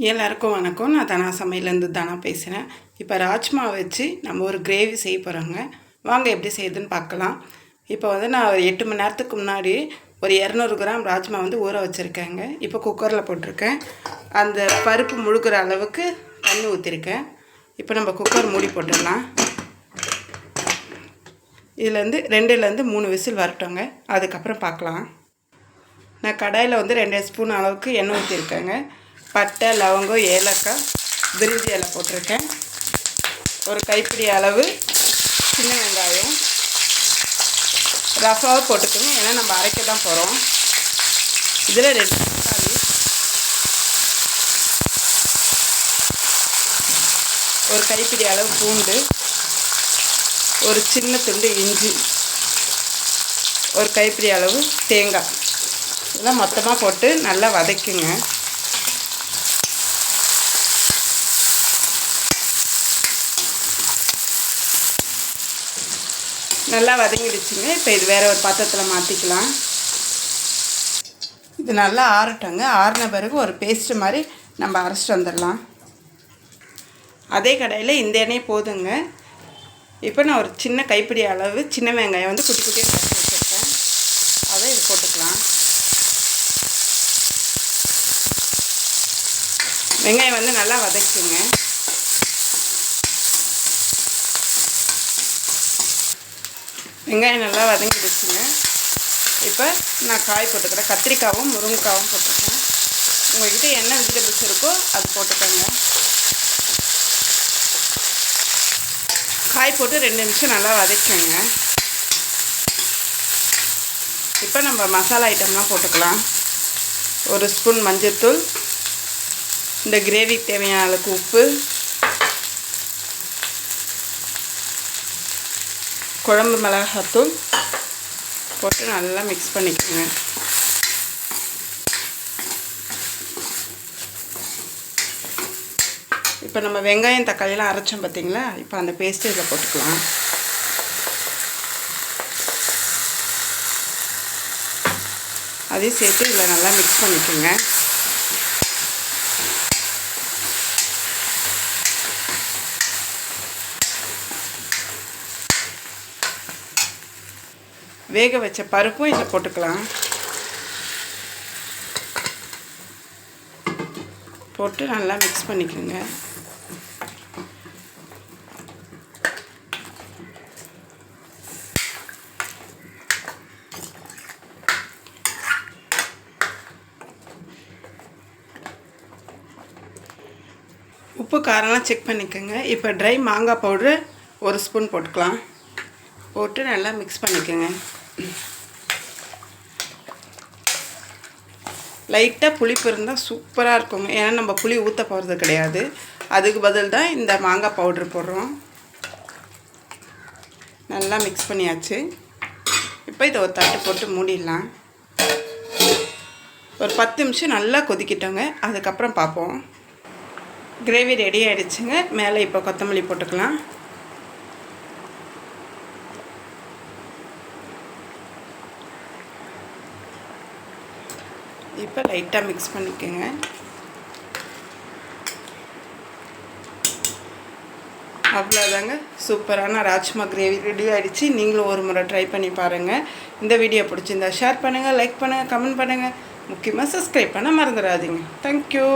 எல்லாருக்கும் வணக்கம். நான் தனா சமையலேருந்து தானா பேசுகிறேன். இப்போ ராஜ்மா வச்சு நம்ம ஒரு கிரேவி செய்ய போகிறோங்க. வாங்க எப்படி செய்யுதுன்னு பார்க்கலாம். இப்போ வந்து நான் ஒரு எட்டு மணி நேரத்துக்கு முன்னாடி ஒரு இரநூறு கிராம் ராஜ்மா வந்து ஊற வச்சுருக்கேங்க. இப்போ குக்கரில் போட்டிருக்கேன். அந்த பருப்பு முழுக்கிற அளவுக்கு தண்ணி ஊற்றிருக்கேன். இப்போ நம்ம குக்கர் மூடி போட்டுடலாம். இதுலேருந்து ரெண்டுலேருந்து மூணு விசில் வரட்டோங்க. அதுக்கப்புறம் பார்க்கலாம். நான் கடாயில் வந்து ரெண்டு ஸ்பூன் அளவுக்கு எண்ணெய் ஊற்றிருக்கேங்க. பட்டை லவங்கம் ஏலக்காய் பிரிஞ்சி இலை போட்டிருக்கேன். ஒரு கைப்பிடி அளவு சின்ன வெங்காயம். ரஃபாக போட்டுக்கணும் ஏன்னா நம்ம அரைக்க தான் போகிறோம் இதில் ரெண்டு தக்காளி. ஒரு கைப்பிடி அளவு பூண்டு. ஒரு சின்ன துண்டு இஞ்சி. ஒரு கைப்பிடி அளவு தேங்காய். இதெல்லாம் மொத்தமாக போட்டு நல்லா வதக்குங்க. நல்லா வதங்கிடுச்சுங்க. இப்போ இது வேறு ஒரு பாத்திரத்தில் மாற்றிக்கலாம் இது நல்லா ஆறட்டங்க. ஆறின பிறகு ஒரு பேஸ்ட்டு மாதிரி நம்ம அரைச்சிட்டு வந்துடலாம். அதே கடையில் இந்த எண்ணெய் போதுங்க. இப்போ நான் ஒரு சின்ன கைப்பிடி அளவு சின்ன வெங்காயம் வந்து குட்டி குட்டியாக கட்டி வச்சுருக்கேன். அதை இது போட்டுக்கலாம். வெங்காயம் வந்து நல்லா வதக்குங்க. வெங்காயம் நல்லா வதங்கிடுச்சுங்க. இப்போ நான் காய் போட்டுக்கிறேன். கத்திரிக்காவும் முருங்கைக்காவும் போட்டுக்கிறேன். உங்கள்கிட்ட என்ன வெஜிடபிள்ஸ் இருக்கோ அது போட்டுக்கோங்க. காய் போட்டு ரெண்டு நிமிஷம் நல்லா வதக்கோங்க. இப்போ நம்ம மசாலா ஐட்டம்லாம் போட்டுக்கலாம். ஒரு ஸ்பூன் மஞ்சள்தூள் இந்த கிரேவிக்கு தேவையான அளவுக்கு உப்பு. குழம்பு மிளகாத்தூள் போட்டு நல்லா மிக்ஸ் பண்ணிக்கோங்க. இப்போ நம்ம வெங்காயம் தக்காளியெலாம் அரைச்சோம் பார்த்தீங்களா இப்போ அந்த பேஸ்ட்டு இதில் போட்டுக்கலாம். அதையும் சேர்த்து இதில் நல்லா மிக்ஸ் பண்ணிக்கோங்க. வேக வச்ச பருப்பும் இதில் போட்டுக்கலாம். போட்டு நல்லா மிக்ஸ் பண்ணிக்கோங்க. உப்பு காரம்லாம் செக் பண்ணிக்கோங்க. இப்போ ட்ரை மாங்காய் பவுட்ரு ஒரு ஸ்பூன் போட்டுக்கலாம். போட்டு நல்லா மிக்ஸ் பண்ணிக்கோங்க. லைட்டாக புளிப்பு இருந்தால் சூப்பராக இருக்குங்க. ஏன்னா நம்ம புளி ஊற்ற போகிறது கிடையாது. அதுக்கு பதில் தான் இந்த மாங்காய் பவுட்ரு போடுறோம். நல்லா மிக்ஸ் பண்ணியாச்சு. இப்போ இதை ஒரு தட்டு போட்டு மூடிடலாம். ஒரு பத்து நிமிஷம் நல்லா கொதிக்கிட்டோங்க. அதுக்கப்புறம் பார்ப்போம். கிரேவி ரெடி ஆகிடுச்சுங்க மேலே இப்போ கொத்தமல்லி போட்டுக்கலாம். இப்போ லைட்டாக மிக்ஸ் பண்ணிக்கோங்க. அவ்வளோதாங்க. சூப்பரான ராஜ்மா கிரேவி ரெடி ஆகிடுச்சு நீங்களும் ஒரு முறை ட்ரை பண்ணி பாருங்கள் இந்த வீடியோ பிடிச்சிருந்தா ஷேர் பண்ணுங்கள் லைக் பண்ணுங்கள் கமெண்ட் பண்ணுங்கள் முக்கியமாக சப்ஸ்கிரைப் பண்ண மறந்துடாதீங்க. தேங்க்யூ